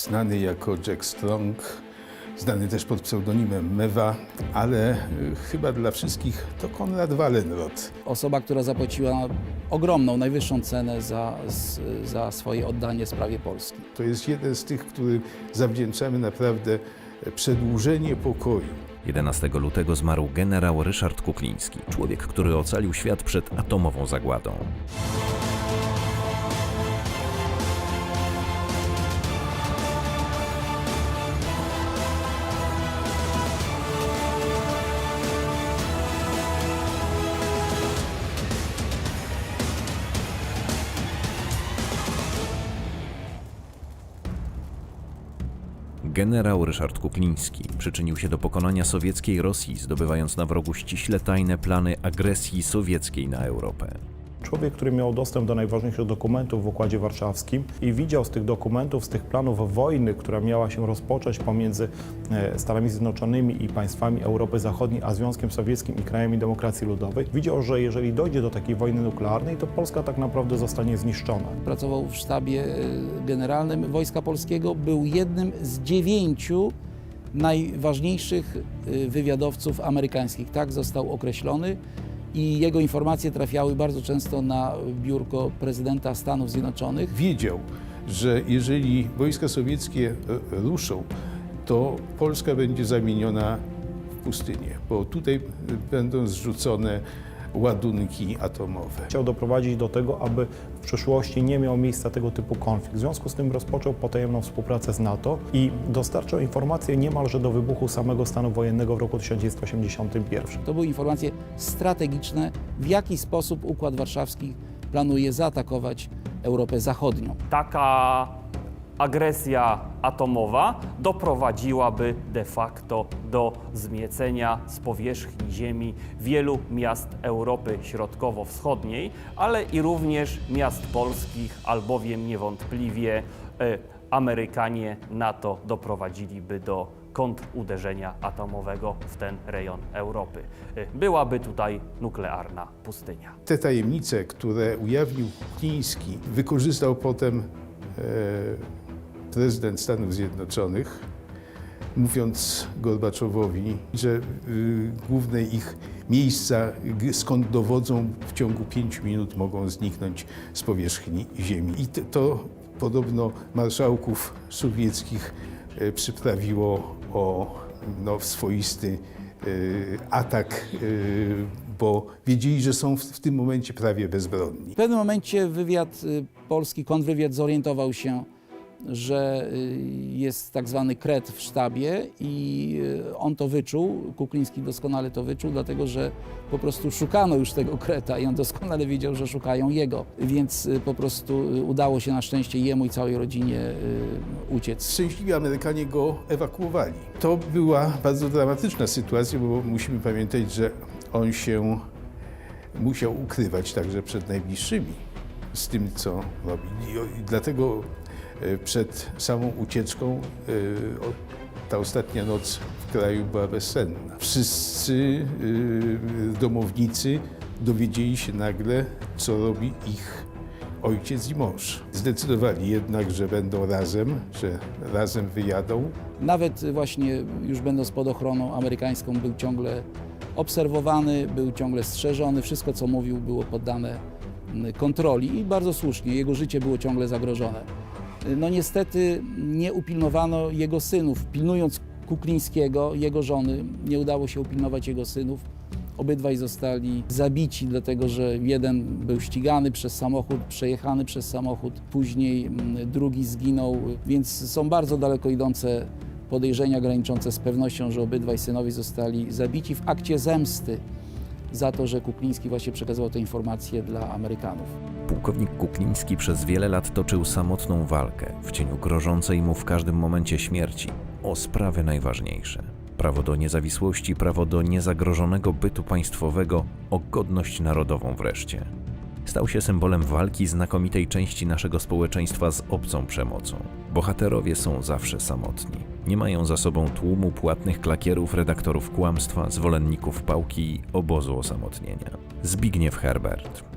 Znany jako Jack Strong, znany też pod pseudonimem Mewa, ale y, chyba dla wszystkich to Konrad Wallenrod. Osoba, która zapłaciła ogromną, najwyższą cenę za, za swoje oddanie sprawie Polski. To jest jeden z tych, który zawdzięczamy naprawdę przedłużenie pokoju. 11 lutego zmarł generał Ryszard Kukliński, człowiek, który ocalił świat przed atomową zagładą. Generał Ryszard Kukliński przyczynił się do pokonania sowieckiej Rosji, zdobywając na wrogu ściśle tajne plany agresji sowieckiej na Europę. Człowiek, który miał dostęp do najważniejszych dokumentów w Układzie Warszawskim i widział z tych dokumentów, z tych planów wojny, która miała się rozpocząć pomiędzy e, Stanami Zjednoczonymi i państwami Europy Zachodniej, a Związkiem Sowieckim i krajami demokracji ludowej, widział, że jeżeli dojdzie do takiej wojny nuklearnej, to Polska tak naprawdę zostanie zniszczona. Pracował w sztabie e, generalnym Wojska Polskiego, był jednym z dziewięciu najważniejszych e, wywiadowców amerykańskich. Tak został określony i jego informacje trafiały bardzo często na biurko prezydenta Stanów Zjednoczonych. Wiedział, że jeżeli wojska sowieckie e, ruszą, to Polska będzie zamieniona w pustynię, bo tutaj e, będą zrzucone ładunki atomowe. Chciał doprowadzić do tego, aby w przyszłości nie miał miejsca tego typu konflikt. W związku z tym rozpoczął potajemną współpracę z NATO i dostarczał informacje niemalże do wybuchu samego stanu wojennego w roku 1981. To były informacje strategiczne, w jaki sposób Układ Warszawski planuje zaatakować Europę Zachodnią. taka agresja atomowa doprowadziłaby de facto do zmiecenia z powierzchni Ziemi wielu miast Europy Środkowo-Wschodniej, ale i również miast polskich, albowiem niewątpliwie e, Amerykanie NATO doprowadziliby do kontruderzenia atomowego w ten rejon Europy. E, Byłaby tutaj nuklearna pustynia. Te tajemnice, które ujawnił Kukliński, wykorzystał potem e, prezydent Stanów Zjednoczonych, mówiąc Gorbaczowowi, że y, główne ich miejsca, skąd dowodzą, w ciągu pięciu minut mogą zniknąć z powierzchni Ziemi. I to, podobno marszałków sowieckich e, przyprawiło o no, swoisty e, atak, e, bo wiedzieli, że są w, w tym momencie prawie bezbronni. W pewnym momencie wywiad y, polski, kontrwywiad zorientował się, że y, jest tak zwany kret w sztabie i y, on to wyczuł, Kukliński doskonale to wyczuł, dlatego że po prostu szukano już tego kreta i on doskonale wiedział, że szukają jego, więc y, po prostu udało się na szczęście jemu i całej rodzinie uciec. Szczęśliwie Amerykanie go ewakuowali. To była bardzo dramatyczna sytuacja, bo musimy pamiętać, że on się musiał ukrywać także przed najbliższymi z tym, co robi. I, dlatego przed samą ucieczką o- ta ostatnia noc w kraju była bezsenna. Wszyscy e, domownicy dowiedzieli się nagle, co robi ich ojciec i mąż. Zdecydowali jednak, że będą razem, że razem wyjadą. Nawet właśnie już będąc pod ochroną amerykańską był ciągle obserwowany, był ciągle strzeżony, wszystko co mówił było poddane mm, kontroli i bardzo słusznie, jego życie było ciągle zagrożone. No niestety nie upilnowano jego synów, pilnując Kuklińskiego, jego żony, nie udało się upilnować jego synów. Obydwaj zostali zabici, dlatego że jeden był ścigany przez samochód, przejechany przez samochód, później mm, drugi zginął, więc są bardzo daleko idące podejrzenia graniczące z pewnością, że obydwaj synowie zostali zabici w akcie zemsty za to, że Kukliński właśnie przekazywał te informacje dla Amerykanów. Pułkownik Kukliński przez wiele lat toczył samotną walkę w cieniu grożącej mu w każdym momencie śmierci o sprawy najważniejsze. Prawo do niezawisłości, prawo do niezagrożonego bytu państwowego, o godność narodową wreszcie. Stał się symbolem walki znakomitej części naszego społeczeństwa z obcą przemocą. Bohaterowie są zawsze samotni. Nie mają za sobą tłumu płatnych klakierów, redaktorów kłamstwa, zwolenników pałki i obozu osamotnienia. Zbigniew Herbert.